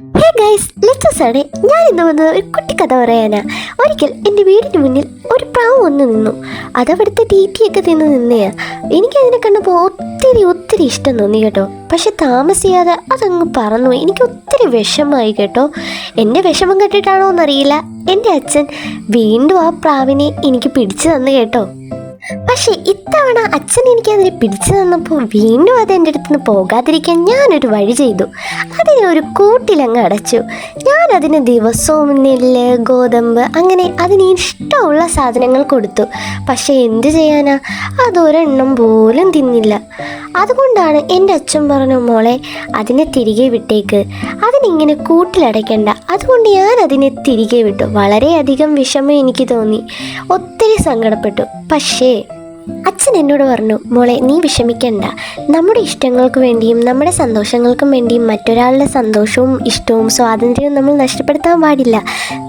Hey guys ലെറ്റസാണ് ഞാൻ ഇന്ന് വന്നത് ഒരു കഥ പറയാനാ. ഒരിക്കൽ എന്റെ വീടിന് മുന്നിൽ ഒരു പ്രാവ് വന്ന് നിന്നു. അതവിടുത്തെ തീറ്റിയൊക്കെ തിന്ന് നിന്നെയാ. എനിക്കതിനെ കണ്ടപ്പോൾ ഒത്തിരി ഒത്തിരി ഇഷ്ടം തോന്നി കേട്ടോ. പക്ഷെ താമസിയാതെ അതങ്ങ് പറന്നു. എനിക്ക് ഒത്തിരി വിഷമായി കേട്ടോ. എന്റെ വിഷമം കേട്ടിട്ടാണോ എന്നറിയില്ല. എന്റെ അച്ഛൻ വീണ്ടും ആ പ്രാവിനെ എനിക്ക് പിടിച്ചു തന്നു കേട്ടോ. പക്ഷെ ഇത്തവണ അച്ഛൻ എനിക്ക് അതിനെ പിടിച്ചു തന്നപ്പോൾ വീണ്ടും അത് എന്റെ അടുത്ത് നിന്ന് പോകാതിരിക്കാൻ ഞാനൊരു വഴി ചെയ്തു. അതിനെ ഒരു കൂട്ടിലങ്ങ് അടച്ചു. ഞാൻ അതിന് ദിവസവും നെല്ല് ഗോതമ്പ് അങ്ങനെ അതിന് ഇഷ്ടമുള്ള സാധനങ്ങൾ കൊടുത്തു. പക്ഷെ എന്ത് ചെയ്യാനാ? അതൊരെണ്ണം പോലും തിന്നില്ല. അതുകൊണ്ടാണ് എന്റെ അച്ഛൻ പറഞ്ഞു മോളെ അതിനെ തിരികെ വിട്ടേക്ക്. അതിനിങ്ങനെ കൂട്ടിലടയ്ക്കണ്ട. അതുകൊണ്ട് ഞാൻ അതിനെ തിരികെ വിട്ടു. വളരെയധികം വിഷമം എനിക്ക് തോന്നി. ഒത്തിരി സങ്കടപ്പെട്ടു. പക്ഷേ അച്ഛൻ എന്നോട് പറഞ്ഞു മോളെ നീ വിഷമിക്കണ്ട. നമ്മുടെ ഇഷ്ടങ്ങൾക്ക് വേണ്ടിയും നമ്മുടെ സന്തോഷങ്ങൾക്കും വേണ്ടിയും മറ്റൊരാളുടെ സന്തോഷവും ഇഷ്ടവും സ്വാതന്ത്ര്യവും നമ്മൾ നഷ്ടപ്പെടുത്താൻ പാടില്ല.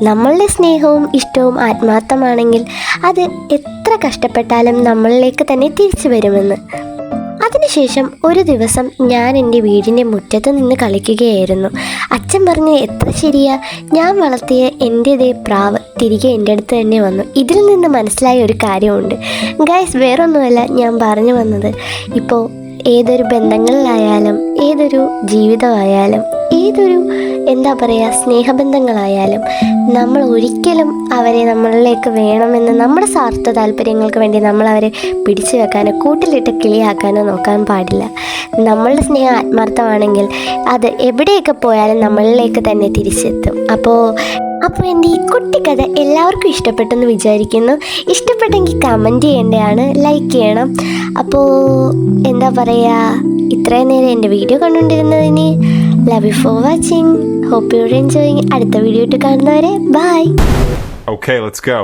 നമ്മളുടെ സ്നേഹവും ഇഷ്ടവും ആത്മാർത്ഥമാണെങ്കിൽ അത് എത്ര കഷ്ടപ്പെട്ടാലും നമ്മളിലേക്ക് തന്നെ തിരിച്ചു വരുമെന്ന്. അതിനുശേഷം ഒരു ദിവസം ഞാൻ എന്റെ വീടിന്റെ മുറ്റത്ത് നിന്ന് കളിക്കുകയായിരുന്നു. അച്ഛൻ പറഞ്ഞ് എത്ര ശരിയാ? ഞാൻ വളർത്തിയ എന്റെതേ പ്രാവ് തിരികെ എന്റെ അടുത്ത് തന്നെ വന്നു. ഇതിൽ നിന്ന് മനസ്സിലായ ഒരു കാര്യമുണ്ട്. ഗൈസ് വേറൊന്നുമല്ല ഞാൻ പറഞ്ഞു വന്നത്. ഇപ്പോൾ ഏതൊരു ബന്ധങ്ങളിലായാലും ഏതൊരു ജീവിതമായാലും ഏതൊരു എന്താ പറയുക സ്നേഹബന്ധങ്ങളായാലും നമ്മൾ ഒരിക്കലും അവരെ നമ്മളിലേക്ക് വേണമെന്ന് നമ്മുടെ സ്വാർത്ഥ താല്പര്യങ്ങൾക്ക് വേണ്ടി നമ്മൾ അവരെ പിടിച്ചു വെക്കാനോ കൂട്ടിലിട്ട് കിളിയാക്കാനോ നോക്കാൻ പാടില്ല. നമ്മളുടെ സ്നേഹം ആത്മാർത്ഥമാണെങ്കിൽ അത് എവിടെയൊക്കെ പോയാലും നമ്മളിലേക്ക് തന്നെ തിരിച്ചെത്തും. അപ്പോൾ അപ്പോൾ എന്റെ ഈ കുട്ടിക്കഥ എല്ലാവർക്കും ഇഷ്ടപ്പെട്ടെന്ന് വിചാരിക്കുന്നു. ഇഷ്ടപ്പെട്ടെങ്കിൽ കമന്റ് ചെയ്യേണ്ടതാണ്. ലൈക്ക് ചെയ്യണം. അപ്പോൾ എന്താ പറയുക ഇത്രയും നേരം എന്റെ video കണ്ടുകൊണ്ടിരുന്നതിന് love you for watching hope you enjoying അടുത്ത വീഡിയോ ഇട്ട് കാണുന്നവരെ ബൈ Okay, let's go.